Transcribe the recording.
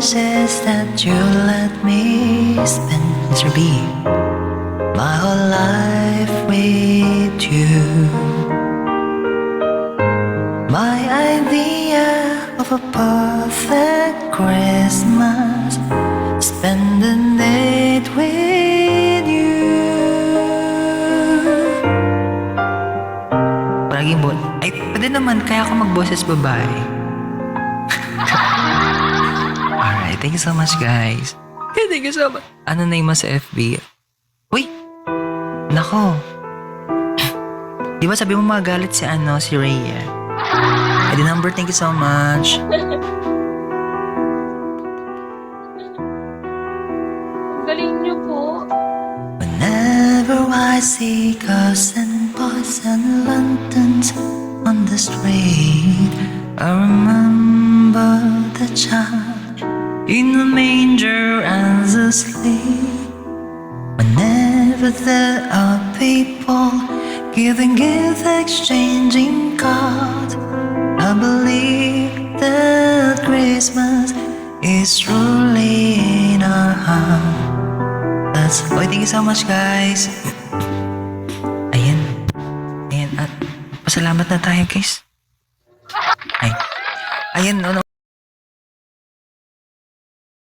wishes that you let me spend, Mr. B, my whole life with you. My idea of a perfect Christmas, spending it with you. Palaging bo... Ay, pwede naman, kaya ako magboses babae. Thank you so much, guys. Okay, thank you so much. Ano na yung mas sa FB? Uy! Nako. Di ba sabi mo magalit si ano, si Rhea? Ay, the number, thank you so much. Galing niyo po. Whenever I see girls and boys and lanterns on the street, I remember in the manger as asleep. Whenever there are people giving gifts, exchanging cards, I believe that Christmas is truly in our heart. That's Oy, thank you so much, guys. Ayan. Ayan. At pasalamat na tayo, guys. Ay. Ayan, ano.